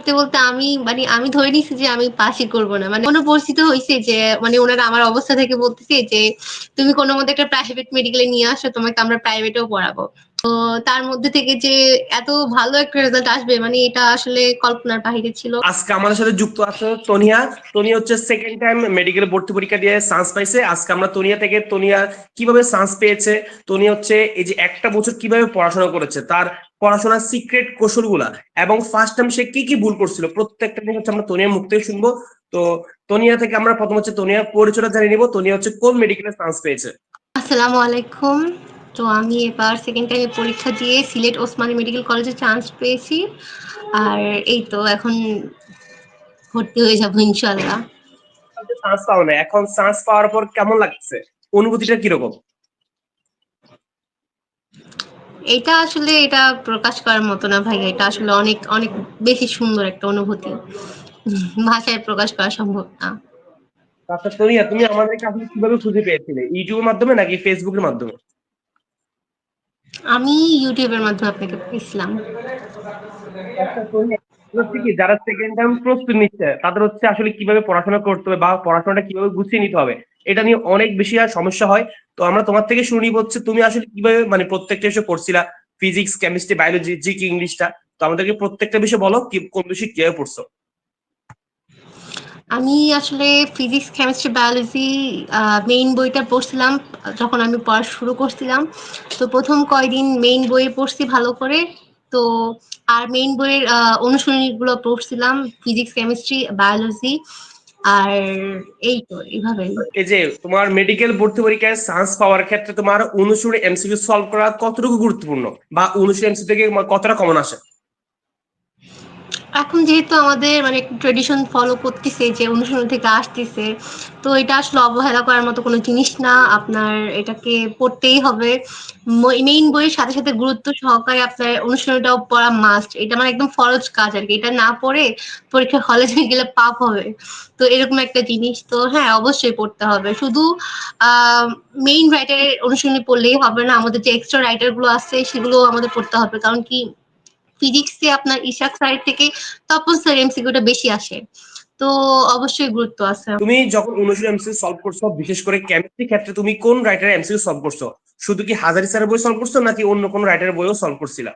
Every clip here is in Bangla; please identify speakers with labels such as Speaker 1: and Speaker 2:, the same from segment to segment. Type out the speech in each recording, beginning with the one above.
Speaker 1: বলতে বলতে আমি মানে আমি ধরে নিছি যে আমি পাসই করব না। মানে কোনো পরিস্থিতি হয়েছে যে মানে ওনারা আমার অবস্থা থেকে বলতেছে যে, তুমি কোনো মধ্যে একটা প্রাইভেট মেডিকেলে নিয়ে আসো, তোমাকে আমরা প্রাইভেটেও পড়াবো। তার মধ্যে থেকে যে এত ভালো একটা রেজাল্ট আসবে মানে এটা আসলে কল্পনার বাহিরে ছিল।
Speaker 2: আজকে আমাদের সাথে যুক্ত আছে তনিয়া। তনিয়া হচ্ছে সেকেন্ড টাইম মেডিকেল ভর্তি পরীক্ষা দিয়ে চান্স পাইছে। আজকে আমরা তনিয়া থেকে তনিয়া কীভাবে চান্স পেয়েছে তনিয়া হচ্ছে এই যে একটা বছর কীভাবে পড়াশোনা করেছে তার পড়াশোনার সিক্রেট কৌশলগুলা এবং ফার্স্ট টাইম সে কি কি ভুল করছিল প্রত্যেকটা জিনিস হচ্ছে আমরা তনিয়ার মুখ থেকে শুনব। তো তনিয়া থেকে আমরা প্রথম হচ্ছে তনিয়া পরিচয়টা জানিয়ে নিব। তনিয়া হচ্ছে কোন মেডিকেলে চান্স পেয়েছে?
Speaker 1: আসসালামু আলাইকুম। তো আমি এবার সেকেন্ড টাইমে পরীক্ষা দিয়ে সিলেট ওসমানী মেডিকেল কলেজে চান্স পেয়েছি। আর এই তো এখন ভর্তি হয়ে যাব ইনশাল্লাহ
Speaker 2: চান্স পাও না এখন চান্স পাওয়ার পর কেমন লাগছে? অনুভূতিটা কীরকম?
Speaker 1: এটা আসলে এটা প্রকাশ করার মতো না ভাই এটা আসলে অনেক অনেক বেশি সুন্দর একটা অনুভূতি। ভাষায় প্রকাশ করা সম্ভব না।
Speaker 2: আচ্ছা তনিয়া তুমি আমাদেরকে আসলে কীভাবে খুঁজে পেয়েছিলে? ইউটিউবের মাধ্যমে নাকি ফেসবুকের মাধ্যমে?
Speaker 1: আমি ইউটিউবের মাধ্যমে আপনাকে পেয়েছিলাম।
Speaker 2: আচ্ছা, কি যারা সেকেন্ড টাইম প্রস্তুতি নিচ্ছে তাদের হচ্ছে আসলে কীভাবে পড়াশোনা করতে হবে বা পড়াশোনাটা কীভাবে গুছিয়ে নিতে হবে এটা নিয়ে অনেক বেশি আর সমস্যা হয়। তো আমরা তোমার থেকে শুনি হচ্ছে তুমি আসলে কীভাবে মানে প্রত্যেকটা বিষয় পড়ছিলা ফিজিক্স কেমিস্ট্রি বায়োলজি জিকে ইংলিশটা তো আমাদেরকে প্রত্যেকটা বিষয় বলো কি কোন বিষয় কীভাবে পড়ছো?
Speaker 1: আমি আসলে ফিজিক্স কেমিস্ট্রি বায়োলজি মেইন বইটা পড়ছিলাম, যখন আমি পড়া শুরু করছিলাম। তো প্রথম কয়দিন মেইন বইয়ে পড়ছি ভালো করে। তো আর মেইন বইয়ের অনুশীলনীগুলো পড়ছিলাম ফিজিক্স কেমিস্ট্রি বায়োলজি আর এই তো, এইভাবে।
Speaker 2: এই যে তোমার মেডিকেল ভর্তি পরীক্ষায় চান্স পাওয়ার ক্ষেত্রে তোমার অনুসরণে এমসিকিউ সলভ করা কতটুকু গুরুত্বপূর্ণ? বা অনুসরণে এমসিকিউ থেকে কতটা কমন আসে?
Speaker 1: এখন যেহেতু আমাদের মানে ট্রেডিশন ফলো করতেছে যে অনুশীলন থেকে আসতেছে, তো এটা আসলে অবহেলা করার মতো কোনো জিনিস না। আপনার এটাকে পড়তেই হবে। মেইন বইয়ের সাথে সাথে গুরুত্ব সহকারে আপনার অনুশীলনটাও পড়া মাস্ট এটা মানে একদম ফরজ কাজ আর কি। এটা না পড়ে পরীক্ষা হলে গেলে পাপ হবে। তো এরকম একটা জিনিস। তো হ্যাঁ অবশ্যই পড়তে হবে। শুধু মেইন রাইটারের অনুশীলনী পড়লেই হবে না। আমাদের যে এক্সট্রা রাইটারগুলো আছে সেগুলো আমাদের পড়তে হবে। কারণ কি ফিজিক্সে আপনার ইশাক সাইড থেকে তপন স্যার এমসিকিউটা বেশি আসে। তো অবশ্যই গুরুত্ব আছে।
Speaker 2: তুমি যখন অনুশীল এমসিকিউ সলভ করছ, বিশেষ করে কেমিস্ট্রি ক্ষেত্রে তুমি কোন রাইটারের এমসিকিউ সলভ করছ? শুধু কি হাজারি স্যারের বই সলভ করছ, নাকি অন্য কোন রাইটারের বইও সলভ করছিলা?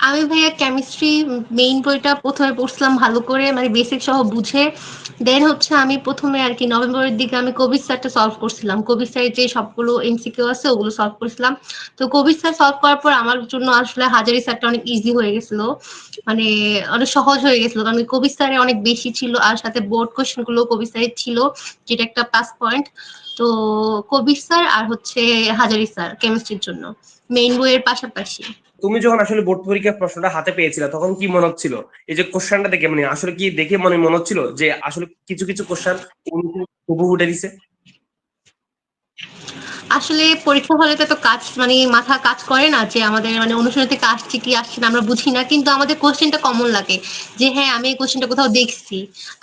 Speaker 1: আমি ভাইয়া কেমিস্ট্রি মেইন বইটা প্রথমে পড়ছিলাম ভালো করে মানে বেসিক সহ বুঝে। দেন হচ্ছে আমি প্রথমে আর কি নভেম্বরের দিকে আমি কবির স্যারটা সলভ করছিলাম। কবির স্যারের যে সবগুলো এমসিকিউ আছে ওগুলো সলভ করছিলাম। তো কবির স্যার সলভ করার পর আমার জন্য আসলে হাজারি স্যারটা অনেক ইজি হয়ে গেছিল। মানে অনেক সহজ হয়ে গেছিল। কারণ কবির স্যারে অনেক বেশি ছিল আর সাথে বোর্ড কোশ্চেনগুলো কবির স্যারের ছিল, যেটা একটা প্লাস পয়েন্ট তো কবির স্যার আর হচ্ছে হাজারি স্যার কেমিস্ট্রির জন্য মেইন বইয়ের পাশাপাশি।
Speaker 2: তুমি যখন আসলে বোর্ড পরীক্ষার প্রশ্নটা হাতে পেয়েছিলে, তখন কি মনে হচ্ছিল? এই যে কোশ্চেনটা দেখে মানে আসলে কি দেখে মনে মনে হচ্ছিল যে আসলে কিছু কিছু কোশ্চেন হুবহু উঠে দিছে?
Speaker 1: আসলে পরীক্ষা হলে তো কাজ মানে মাথা কাজ করে না যে আমাদের মানে অনুশীলন থেকে আসছে কি আসছে না আমরা বুঝি না, কিন্তু আমাদের কোশ্চেনটা কমন লাগে যে হ্যাঁ আমি এই কোশ্চেনটা কোথাও দেখছি,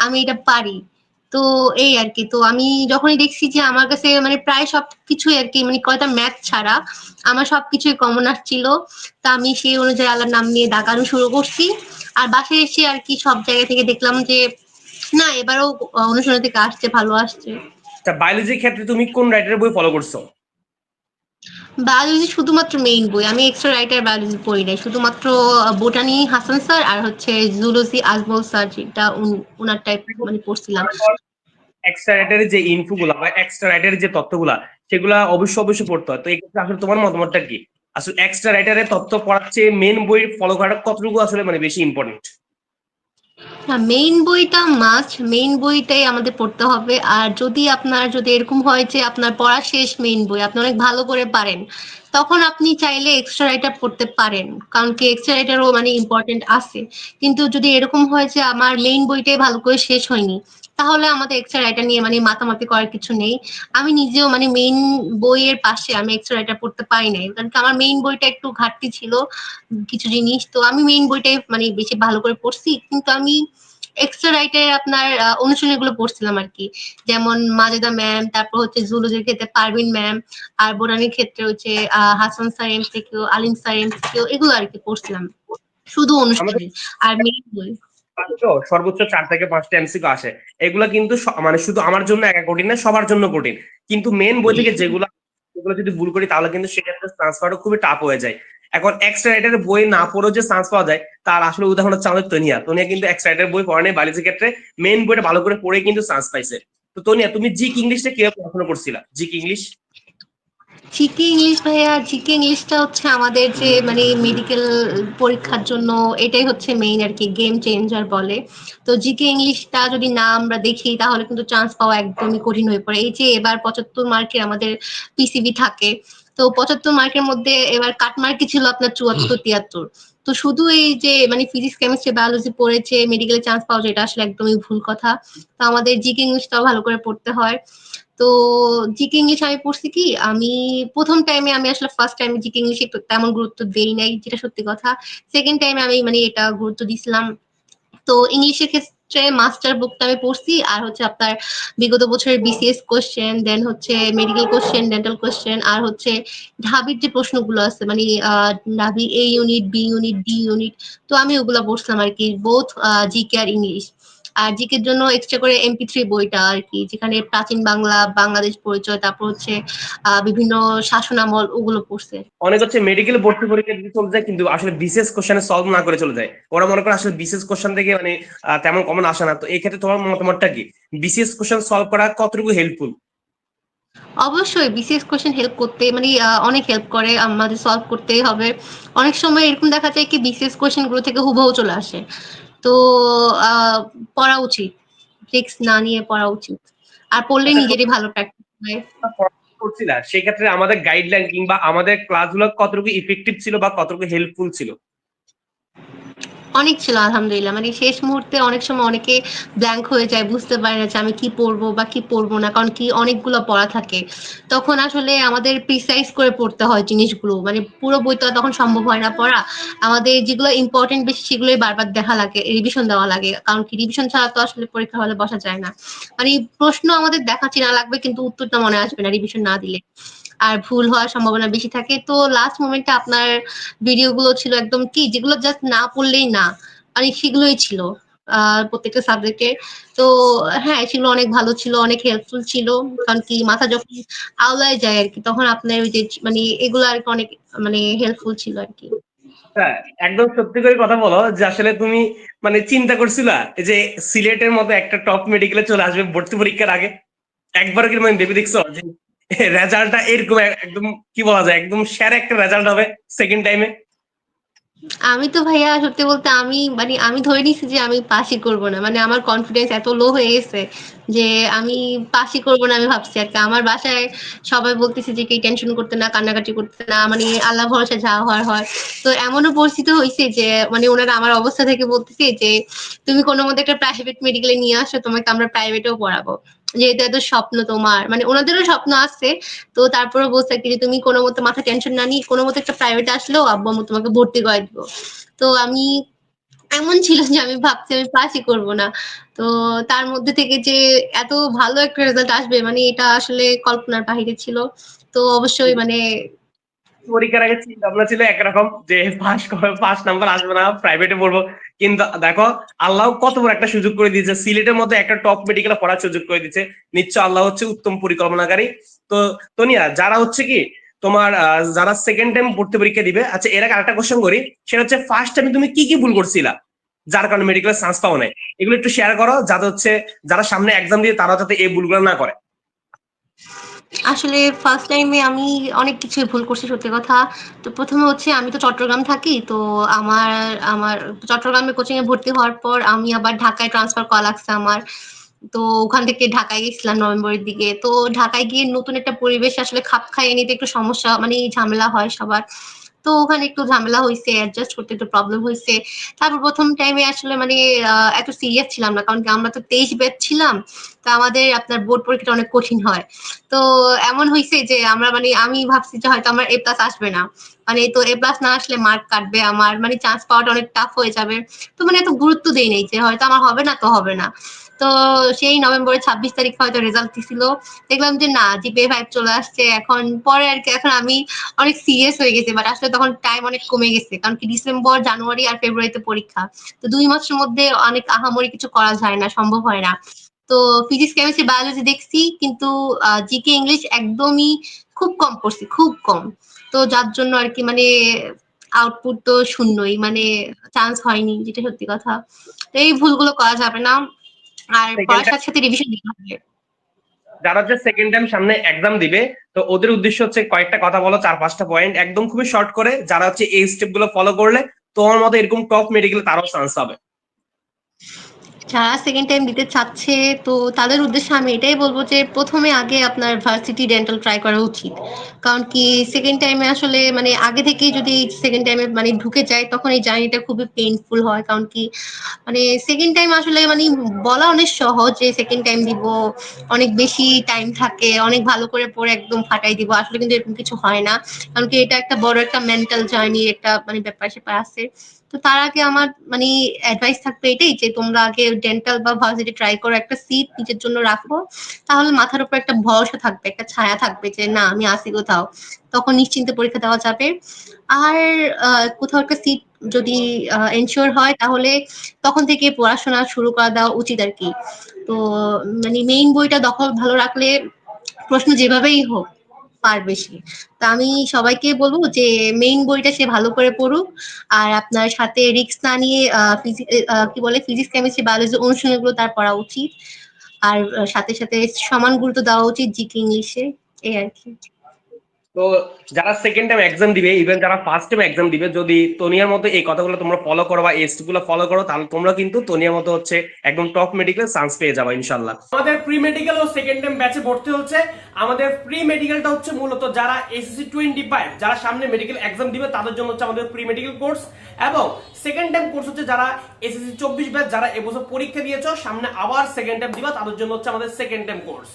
Speaker 1: আমি এটা পারি। তো এই আর কি তো আমি যখনই দেখছি যে আমার কাছে মানে প্রায় সব কিছুই আর কি মানে কয়টা ম্যাথ ছাড়া আমার সব কিছুই কমন আসছিল তা আমি সেই অনুযায়ী আল্লাহর নাম নিয়ে ডাকানো শুরু করছি। আর বাসে এসে আর কি সব জায়গা থেকে দেখলাম যে, না, এবারও অনুশীলন থেকে আসছে, ভালো আসছে।
Speaker 2: তা বায়োলজির ক্ষেত্রে তুমি কোন রাইটারের বই ফলো করছ?
Speaker 1: বায়োলজি শুধুমাত্র মেইন বই। আমি এক্সট্রা রাইটার বায়োলজি পড়ি নাই। শুধুমাত্র বোটানি হাসান স্যার আর হচ্ছে জুলজি আজমল স্যার যেটা উনার টাইপ মানে পড়ছিলাম।
Speaker 2: এক্সট্রা রাইটারের যে ইনফো গুলা বা এক্সট্রা রাইটারের যে তথ্যগুলা, সেগুলা অবশ্যই অবশ্যই পড়তে হয়। তো এক্ষেত্রে আসলে তোমার মতামতটা কি? আসলে এক্সট্রা রাইটারের পড়ার চেয়ে মেন বই ফলো করাটা কতটুকু আসলে মানে বেশি ইম্পর্টেন্ট
Speaker 1: মেইন বইটা মাস্ট মেইন বইটাই আমাদের পড়তে হবে। আর যদি আপনার, যদি এরকম হয় যে আপনার পড়া শেষ মেইন বই, আপনি অনেক ভালো করে পারেন। তখন আপনি চাইলে এক্সট্রা রাইটার পড়তে পারেন, কারণ কি এক্সট্রা রাইটারও মানে ইম্পর্টেন্ট আছে। কিন্তু যদি এরকম হয় যে আমার মেইন বইটাই ভালো করে শেষ হয়নি, তাহলে আমাদের এক্সট্রা রাইটার নিয়ে মানে মাতামাতি করার কিছু নেই। আমি নিজেও মানে মেইন বইয়ের পাশে আমি এক্সট্রা রাইটার পড়তে পারি নাই। কারণ কি আমার মেইন বইটা একটু ঘাটতি ছিল কিছু জিনিস, তো আমি মেইন বইটাই মানে বেশি ভালো করে পড়ছি। কিন্তু আমি এক্সট্রা রাইটার আপনার অনুশীলনী গুলো পড়ছিলাম আর কি। যেমন মাজেদা ম্যাম তারপর হচ্ছে জুলজির ক্ষেত্রে পারভিন ম্যাম আর বোরানির ক্ষেত্রে হচ্ছে Hasan sir MCQ Alim sir MCQ এগুলো আর কি পড়ছিলাম। শুধু অনুষ্ঠানে আর মেইন
Speaker 2: সর্বোচ্চ চার থেকে পাঁচটা এমসিকিউ আসে। এগুলা কিন্তু মানে শুধু আমার জন্য একা কঠিন না, সবার জন্য কঠিন। কিন্তু মেন বই থেকে যেগুলো যেগুলো যদি ভুল করি, তাহলে কিন্তু সেক্ষেত্রে পাওয়াটা খুবই টাফ হয়ে যায়। এখন এক্সট্রা রাইটারের বই না পড়েও যে চান্স পাওয়া যায়, তার আসলে উদাহরণ হচ্ছে আমাদের তনিয়া। তনিয়া কিন্তু এক্সট্রা রাইটারের বই পড়ে নেই বায়োলজির ক্ষেত্রে মেন বইটা ভালো করে পড়ে কিন্তু চান্স পাইছে। তো তনিয়া, তুমি জিক ইংলিশটা কীভাবে পড়াশোনা করছিলা? জিক ইংলিশ
Speaker 1: জিকে ইংলিশ ভাইয়া জিকে ইংলিশটা হচ্ছে আমাদের যে মানে মেডিকেল পরীক্ষার জন্য এটাই হচ্ছে মেইন আর কি গেম চেঞ্জার বলে। তো জিকে ইংলিশটা যদি না আমরা দেখি, তাহলে কিন্তু চান্স পাওয়া একদমই কঠিন হয়ে পড়ে। এই যে এবার পঁচাত্তর মার্কের আমাদের পিসিবি থাকে তো পঁচাত্তর মার্কের মধ্যে এবার কাট মার্কই ছিল আপনার চুয়াত্তর তিয়াত্তর? তো শুধু এই যে মানে ফিজিক্স কেমিস্ট্রি বায়োলজি পড়েছে মেডিকেলে চান্স পাওয়া যায় এটা আসলে একদমই ভুল কথা। তো আমাদের জিকে ইংলিশটাও ভালো করে পড়তে হয়। তো জিকে ইংলিশ আমি পড়ছি কি আমি প্রথম টাইমে আমি আসলে ফার্স্ট টাইমে জিকে ইংলিশ তেমন গুরুত্ব দেই নাই যেটা সত্যি কথা। সেকেন্ড টাইমে আমি মানে এটা গুরুত্ব দিছিলাম। তো ইংলিশের ক্ষেত্রে মাস্টার বুকটা আমি পড়ছি, আর হচ্ছে আপনার বিগত বছরের বিসিএস কোশ্চেন দেন হচ্ছে মেডিকেল কোশ্চেন ডেন্টাল কোশ্চেন আর হচ্ছে ঢাবির যে প্রশ্নগুলো আছে মানে Dhabi A unit B unit D unit তো আমি ওগুলো পড়ছিলাম আর কি বোথ জিকে আর ইংলিশ আর জিকের জন্য এক্সট্রা করে এমপি থ্রি বইটা আর কি যেখানে প্রাচীন বাংলা বাংলাদেশ পরিচয় তারপর হচ্ছে আহ, বিভিন্ন শাসনামল ওগুলো পড়ছে।
Speaker 2: অনেক হচ্ছে মেডিকেল ভর্তি পরীক্ষা দিতে চলে যায় কিন্তু আসলে বিশেষ কোশ্চেনে সলভ না করে চলে যায়। ওরা মনে করে আসলে বিশেষ কোশ্চেন থেকে মানে তেমন কমন আসে না। তো এই ক্ষেত্রে তোমার মতামতটা কি? বিশেষ কোশ্চেন সলভ করা কতটুকু হেল্পফুল
Speaker 1: অবশ্যই বিসিএস কোশ্চেন হেল্প করতে মানে অনেক হেল্প করে আমাদের সলভ করতেই হবে। অনেক সময় এরকম দেখা যায় কি বিসিএস কোশ্চেনগুলো থেকে হুবহু চলে আসে। তো পড়া উচিত। রিস্ক না নিয়ে পড়া উচিত। আর পড়লে
Speaker 2: আচ্ছা,
Speaker 1: নিজেরই ভালো প্র্যাকটিস হয়।
Speaker 2: করছি না। সেক্ষেত্রে আমাদের গাইডলাইন কিংবা আমাদের ক্লাসগুলো কতটুকু ইফেক্টিভ ছিল বা কতটুকু হেল্পফুল ছিল?
Speaker 1: অনেক ছিল, আলহামদুলিল্লাহ। মানে শেষ মুহূর্তে অনেক সময় অনেকে ব্ল্যাঙ্ক হয়ে যায়, বুঝতে পারে না যে আমি কি পড়ব বা কি পড়ব না, কারণ কি অনেকগুলো পড়া থাকে। তখন আসলে আমাদের প্রিসাইজ করে পড়তে হয় জিনিসগুলো। মানে পুরো বই তো তখন সম্ভব হয় না পড়া। আমাদের যেগুলো ইম্পর্টেন্ট বেশি সেগুলোই বারবার দেখা লাগে রিভিশন দেওয়া লাগে। কারণ কি রিভিশন ছাড়া তো আসলে পরীক্ষা হলে বসা যায় না। মানে প্রশ্ন আমাদের দেখা চেনা লাগবে, কিন্তু উত্তরটা মনে আসবে না রিভিশন না দিলে। আর ভুল হওয়ার সম্ভাবনা বেশি থাকে। তো লাস্ট মোমেন্টে আপনার ভিডিও গুলো ছিল একদম কি? যেগুলো জাস্ট না পড়লেই না। মানে সেগুলোই ছিল প্রত্যেকটা সাবজেক্টে তো হ্যাঁ সেগুলো অনেক ভালো ছিল, অনেক হেল্পফুল ছিল। কারণ কি, মাথা যখন আওলায় যায় আর কি, তখন আপনার ওই যে মানে এগুলো আর কি অনেক মানে হেল্পফুল ছিল আর কি।
Speaker 2: হ্যাঁ একদম সত্যি করে কথা বলো যে আসলে তুমি মানে চিন্তা করছিলা যে সিলেটের মতো একটা টপ মেডিকেলে চলে আসবে ভর্তি পরীক্ষার আগে। একবার কি মানে ভেবে দেখছ যে রেজাল্টটা এরকম একদম কি বলা যায়, একদম সেরা একটা রেজাল্ট হবে সেকেন্ড টাইমে
Speaker 1: আমি তো ভাইয়া, সত্যি বলতে আমি মানে আমি ধরে নিছি যে আমি পাসই করব না। মানে আমার কনফিডেন্স এত লো হয়ে গেছে। যে আমি পাসই করব না, আমি ভাবছি আর কি। আমার বাসায় সবাই বলতেছে যে কি টেনশন করতে না, কান্নাকাটি করতে না মানে আল্লাহ ভরসা যা হওয়ার হয়। তো এমনও পরিস্থিতি হয়েছে যে মানে ওনারা আমার অবস্থা থেকে বলতেছে যে, তুমি কোনো মধ্যে একটা প্রাইভেট মেডিকেলে নিয়ে আসো, তোমাকে আমরা প্রাইভেটেও পড়াবো। যেহেতু এত স্বপ্ন তোমার। মানে ওনাদেরও স্বপ্ন আছে। তো তারপরে বলছে কি যে, তুমি কোনো মতো মাথা টেনশন না নিয়ে কোনো মতো একটা প্রাইভেট আসলেও আব্বু আম্মু তোমাকে ভর্তি করে দিব। তো আমি এমন ছিল যে আমি ভাবছি আমি পাসই করব না। তো তার মধ্যে থেকে যে এত ভালো একটা রেজাল্ট আসবে মানে এটা আসলে কল্পনার বাহিরে ছিল। তো অবশ্যই মানে
Speaker 2: পরীক্ষার আগে চিন্তা ভাবনা ছিল একরকম যে পাস পাস নাম্বার আসবে না প্রাইভেটে পড়ব। কিন্তু দেখো আল্লাহ কত বড় একটা সুযোগ করে দিয়েছে। সিলেটের মধ্যে একটা টপ মেডিকেলে পড়ার সুযোগ করে দিয়েছে। নিশ্চয় আল্লাহ হচ্ছে উত্তম পরিকল্পনাকারী। তো তোনিয়া যারা হচ্ছে কি তোমার যারা সেকেন্ড টাইম ভর্তি পরীক্ষা দিবে আচ্ছা এর আগে আরেকটা কোশ্চেন করি। সেটা হচ্ছে ফার্স্ট টাইমে তুমি কি কি ভুল করছিলা? যার কারণে মেডিকেলের চান্স পাও নাই। এগুলো একটু শেয়ার করো, যাতে হচ্ছে যারা সামনে এক্সাম দিয়ে তারা যাতে এই ভুলগুলো না করে।
Speaker 1: আসলে ফার্স্ট টাইমে আমি অনেক কিছুই ভুল করছি, সত্যি কথা। তো প্রথমে হচ্ছে, আমি তো চট্টগ্রাম থাকি, তো আমার আমার, চট্টগ্রামে কোচিং এ ভর্তি হওয়ার পর আমি আবার ঢাকায় ট্রান্সফার করা লাগছে আমার। তো ওখান থেকে ঢাকায় গেছিলাম নভেম্বরের দিকে। তো ঢাকায় গিয়ে নতুন একটা পরিবেশ আসলে খাপ খাইয়ে নিতে একটু সমস্যা মানে ঝামেলা হয় সবার। তো ওখানে একটু ঝামেলা হয়েছে অ্যাডজাস্ট করতে একটু প্রবলেম হয়েছে তারপর প্রথম টাইমে আসলে মানে এত সিরিয়াস ছিলাম না, কারণ কি আমরা তো তেইশ ব্যাচ ছিলাম, তো আমাদের আপনার বোর্ড পরীক্ষাটা অনেক কঠিন হয়। তো এমন হয়েছে যে আমরা মানে আমি ভাবছি যে হয়তো আমার এ প্লাস আসবে না। মানে তো এ প্লাস না আসলে মার্ক কাটবে আমার মানে চান্স পাওয়াটা অনেক টাফ হয়ে যাবে। তো মানে এত গুরুত্ব দেই নাই যে হয়তো আমার হবে না তো হবে না। তো সেই নভেম্বরের ছাব্বিশ তারিখ হয়তো রেজাল্ট দিছিল। দেখলাম যে না জিপিএ ফাইভ চলে আসছে। এখন পরে আর কি, এখন আমি অনেক সিরিয়াস হয়ে গেছে বাট আসলে তখন টাইম অনেক কমে গেছে। কারণ কি, ডিসেম্বর, জানুয়ারি আর ফেব্রুয়ারিতে পরীক্ষা। তো দুই মাসের মধ্যে অনেক আহামরি কিছু করা যায় না, সম্ভব হয় না। তো ফিজিক্স কেমিস্ট্রি বায়োলজি দেখছি, কিন্তু জিকে ইংলিশ একদমই খুব কম পড়ছি, খুব কম। তো যার জন্য আর কি মানে আউটপুট তো শূন্যই মানে চান্স হয়নি যেটা সত্যি কথা। তো এই ভুলগুলো করা যাবে না। আর পড়ার সাথে সাথে রিভিশন দিতে হবে।
Speaker 3: যারা হচ্ছে সেকেন্ড টাইম সামনে এক্সাম দিবে তো ওদের উদ্দেশ্য হচ্ছে কয়েকটা কথা বলো চার পাঁচটা পয়েন্ট একদম খুবই শর্ট করে যারা হচ্ছে এই স্টেপগুলো ফলো করলে তোমার মতো এরকম টপ মেডিকেল তারও চান্স হবে।
Speaker 1: যারা সেকেন্ড টাইম দিতে চাচ্ছে, তো তাদের উদ্দেশ্যে আমি এটাই বলব যে প্রথমে আগে আপনার ভার্সিটি ডেন্টাল ট্রাই করা উচিত। কারণ কি সেকেন্ড টাইমে আসলে মানে আগে থেকেই যদি সেকেন্ড টাইমে মানে ঢুকে যায়, তখন এই জার্নিটা খুবই পেইনফুল হয়। কারণ কি মানে সেকেন্ড টাইম আসলে মানে বলা অনেক সহজ যে সেকেন্ড টাইম দিব, অনেক বেশি টাইম থাকে, অনেক ভালো করে পড়ে একদম ফাটাই দিব। আসলে কিন্তু এরকম কিছু হয় না। কারণ কি, এটা একটা বড় একটা মেন্টাল জার্নির একটা মানে ব্যাপার স্যাপার আছে। তো তার আগে আমার মানে অ্যাডভাইস থাকবে এটাই যে তোমরা আগে ডেন্টাল বা ভার্সিটি ট্রাই করো, একটা সিট নিজের জন্য রাখো। তাহলে মাথার উপর একটা ভরসা থাকবে, একটা ছায়া থাকবে যে না, আমি আসি কোথাও। তখন নিশ্চিন্তে পরীক্ষা দেওয়া যাবে। আর কোথাও একটা সিট যদি এনশিওর হয় তাহলে তখন থেকে পড়াশোনা শুরু করা দেওয়া উচিত আর কি। তো মানে মেইন বইটা দখল ভালো রাখলে প্রশ্ন যেভাবেই হোক পারবে সে তা আমি সবাইকে বলব যে মেইন বইটা সে ভালো করে পড়ুক। আর আপনার সাথে রিক্স না নিয়ে কি বলে ফিজিক্স কেমিস্ট্রি বায়োলজি অনুশীলনগুলো তার পড়া উচিত। আর সাথে সাথে সমান গুরুত্ব দেওয়া উচিত জিকে ইংলিশে এই আর কি।
Speaker 3: তো যারা সেকেন্ড টাইম এক্সাম দিবে ইভেন যারা ফার্স্ট টাইম এক্সাম দিবে, যদি তোনিয়ার মতো এই কথাগুলো তোমরা ফলো করো বা এই গুলো ফলো করো, তাহলে তোমরা কিন্তু তোনিয়ার মতো হচ্ছে একদম টপ মেডিকেল চান্স পেয়ে যাবে ইনশাল্লাহ
Speaker 2: আমাদের প্রি মেডিকেল ও সেকেন্ড টাইম ব্যাচে ভর্তি হচ্ছে। আমাদের প্রি মেডিকেলটা হচ্ছে মূলত যারা এসএসসি টোয়েন্টি ফাইভ যারা সামনে মেডিকেল এক্সাম দিবে, তাদের জন্য হচ্ছে আমাদের প্রি মেডিকেল কোর্স এবং সেকেন্ড টাইম কোর্স হচ্ছে যারা এসএসসি চব্বিশ ব্যাচ যারা এবছর পরীক্ষা দিয়েছ, সামনে আবার সেকেন্ড টাইম দিবা, তাদের জন্য হচ্ছে আমাদের সেকেন্ড টাইম কোর্স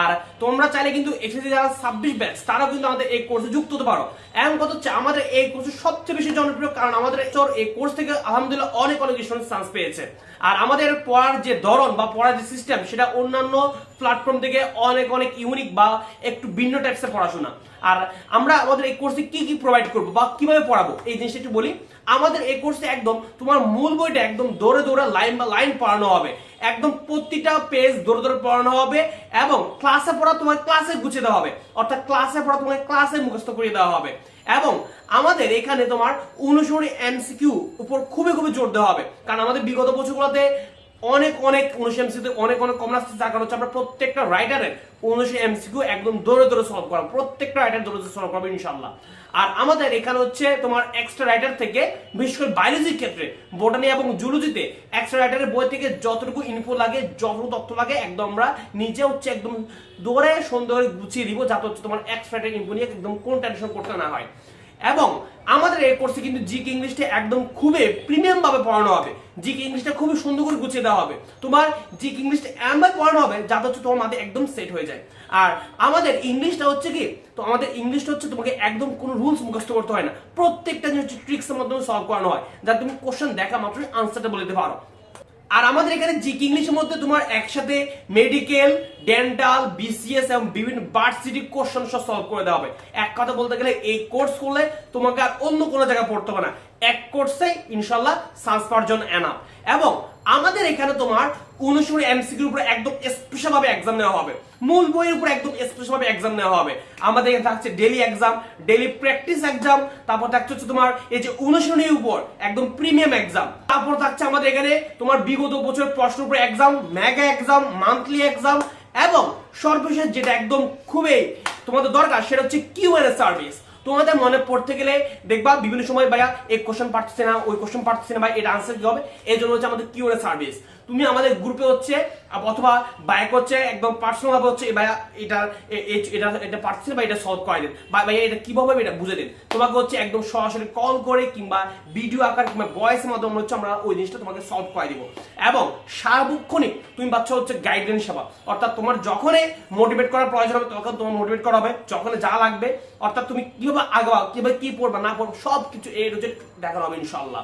Speaker 2: আর তোমরা চাইলে কিন্তু এসএসসি যারা ছাব্বিশ ব্যাচ তারাও কিন্তু আমাদের এই কোর্সে যুক্ত হতে পারো। এমন কথা হচ্ছে, আমাদের এই কোর্স সবচেয়ে বেশি জনপ্রিয় কারণ আমাদের এই কোর্স থেকে আলহামদুলিল্লাহ অনেক অনেক স্টুডেন্ট চান্স পেয়েছে। আর আমাদের পড়ার যে ধরন বা পড়ার যে সিস্টেম সেটা অন্যান্য প্ল্যাটফর্ম থেকে অনেক অনেক ইউনিক বা একটু ভিন্ন টাইপসের পড়াশোনা। আর আমরা আমাদের এই কোর্সে কি কি প্রোভাইড করব বা কীভাবে পড়াবো, এই জিনিসটা একটু বলি। আমাদের এই কোর্সে একদম, তোমার মূল বইটা একদম দৌড়ে দৌড়ে লাইন বা লাইন পড়ানো হবে। একদম প্রতিটা পেজ ধরে ধরে পড়ানো হবে এবং ক্লাসে পড়া তোমার ক্লাসে গুছিয়ে দেওয়া হবে। অর্থাৎ ক্লাসে পড়া তোমাকে ক্লাসে মুখস্থ করিয়ে দেওয়া হবে। এবং আমাদের এখানে তোমার অনুসরণী এমসিকিউ উপর খুবই খুবই জোর দেওয়া হবে। কারণ আমাদের বিগত বছরগুলোতে অনেক অনেক উনিশ এমসিকিউ অনেক অনেক কম আসছে যার কারণ হচ্ছে আমরা প্রত্যেকটা রাইটারের উনিশ এমসিকিউ একদম দৌড়ে দৌড়ে সলভ করা প্রত্যেকটা রাইটার দৌড়ে সলভ করবে ইনশাল্লাহ আর আমাদের এখানে হচ্ছে তোমার এক্সট্রা রাইটার থেকে, বিশেষ করে বায়োলজির ক্ষেত্রে বোটানি এবং জুলজিতে এক্সট্রা রাইটারের বই থেকে যতটুকু ইনফো লাগে, যতটুকু তথ্য লাগে, একদম আমরা নিজে হচ্ছে একদম দৌড়ে সুন্দর গুছিয়ে দিব, যাতে হচ্ছে তোমার এক্সট্রা রাইটার ইনফো নিয়ে একদম কোন টেনশন করতে না হয়। এবং আমাদের এই কোর্সে কিন্তু জিকে ইংলিশটা একদম খুবই প্রিমিয়াম ভাবে পড়ানো হবে। জিকে ইংলিশটা খুবই সুন্দর করে গুছিয়ে দেওয়া হবে। তোমার জিকে ইংলিশটা এমনভাবে পড়ানো হবে যাতে হচ্ছে তোমার মাথায় একদম সেট হয়ে যায়। আর আমাদের ইংলিশটা হচ্ছে কি, তো আমাদের ইংলিশটা হচ্ছে তোমাকে একদম কোনো রুলস মুখস্থ করতে হয় না। প্রত্যেকটা জিনিস ট্রিক্সের মাধ্যমে সলভ করানো হয়, যাতে তুমি কোশ্চেন দেখা মাত্রই আনসারটা বলে দিতে পারো। আর আমাদের এখানে জিক ইংলিশের মধ্যে তোমার একসাথে মেডিকেল ডেন্টাল বিসিএস এবং বিভিন্ন ভার্সিটি কোশ্চেন সব সলভ করে দেওয়া হবে। এক কথা বলতে গেলে এই কোর্স করলে তোমাকে আর অন্য কোনো জায়গায় পড়তে হবে না। এক কোর্সে ইনশাল্লাহ সায়েন্স পার্জন এনাফ এবং আমাদের এখানে তোমার অনুসরণী এমসিকিউর উপরে একদম স্পেশাল ভাবে এক্সাম নেওয়া হবে। মূল বইয়ের উপর একদম স্পেশাল ভাবে এক্সাম নেওয়া হবে। আমাদের এখানে থাকছে daily exam daily practice exam তারপর থাকছে তোমার এই যে অনুশীলনীর উপর একদম প্রিমিয়াম এক্সাম তারপর থাকছে আমাদের এখানে তোমার বিগত বছরের প্রশ্নের উপর exam mega exam monthly exam এবং সর্বশেষ যেটা একদম খুবই তোমাদের দরকার সেটা হচ্ছে কিউ এর সার্ভিস তোমাদের মনে পড়তে গেলে দেখবা বিভিন্ন সময় ভাইয়া এই কোশ্চেন পারতেছে না, ওই কোশ্চেন পারতেছে না ভাই এটা আনসার কি হবে? এই জন্য হচ্ছে আমাদের কিউরে সার্ভিস তুমি আমাদের গ্রুপে হচ্ছে অথবা বাইক হচ্ছে, একদম পার্সোনাল ভাবে হচ্ছে ভাইয়া এটা এটা এটা পারছে না বা এটা সলভ করে দিন। বা এটা কীভাবে এটা বুঝে দিন। তোমাকে হচ্ছে একদম সরাসরি কল করে কিংবা ভিডিও আকার কিংবা ভয়েসের মাধ্যমে হচ্ছে আমরা ওই জিনিসটা তোমাকে সলভ করে দিব। এবং সার্বক্ষণিক তুমি পাচ্ছ হচ্ছে গাইডলাইন সেবা। অর্থাৎ তোমার যখনই মোটিভেট করার প্রয়োজন হবে, তখন তোমার মোটিভেট করা হবে, যখন যা লাগবে। অর্থাৎ তুমি কীভাবে আগাবা, কীভাবে কি পড়বা, না পড়বা সব কিছু এই রোজে দেখানো হবে ইনশাল্লাহ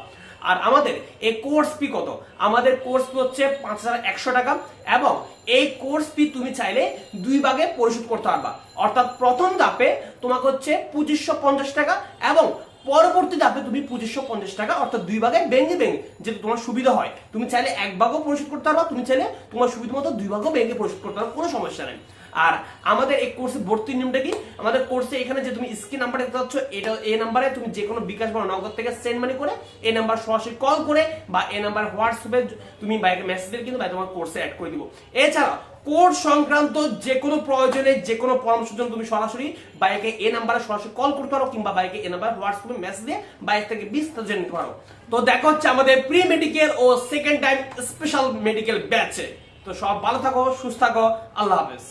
Speaker 2: আর আমাদের এই কোর্স ফি কত? আমাদের কোর্স ফি হচ্ছে পাঁচ হাজার একশো টাকা এবং এই কোর্স ফি তুমি চাইলে দুই ভাগে পরিশোধ করতে পারবা। অর্থাৎ প্রথম ধাপে তোমাকে হচ্ছে পঁচিশশো পঞ্চাশ টাকা এবং পরবর্তী ধাপে তুমি পঁচিশশো পঞ্চাশ টাকা, অর্থাৎ দুই ভাগে ভেঙে ভেঙে যেটা তোমার সুবিধা হয়, তুমি চাইলে এক ভাগও পরিশোধ করতে পারবা, তুমি চাইলে তোমার সুবিধা মতো দুই ভাগও ভেঙে পরিশোধ করতে পারো কোনো সমস্যা নেই। আর আমাদের এই কোর্সে ভর্তির নিয়মটা কি? আমাদের কোর্সে এখানে যে তুমি স্ক্রিন নাম্বার দেখতে পাচ্ছ, এটা এই নাম্বারে তুমি যে কোনো বিকাশ বা নগদ থেকে সেন্ড মানি করে এই নাম্বার সরাসরি কল করে বা এই নাম্বার হোয়াটসঅ্যাপে তুমি বাইকে মেসেজ দিয়ে কিন্তু তোমার কোর্সে অ্যাড করে দিব। এছাড়া কোর্স সংক্রান্ত যে কোনো প্রয়োজনে যে কোনো পরামর্শের জন্য তুমি সরাসরি বাইকে এই নাম্বারে সরাসরি কল করতে পারো কিংবা বাইকে এই নাম্বার হোয়াটসঅ্যাপে মেসেজ দিয়ে বাইক থেকে বিস্তারিত জেনে নিতে পারো তো দেখা হচ্ছে আমাদের প্রি মেডিকেল ও সেকেন্ড টাইম স্পেশাল মেডিকেল ব্যাচে তো সব ভালো থাকো, সুস্থ থাকো, আল্লাহ হাফেজ।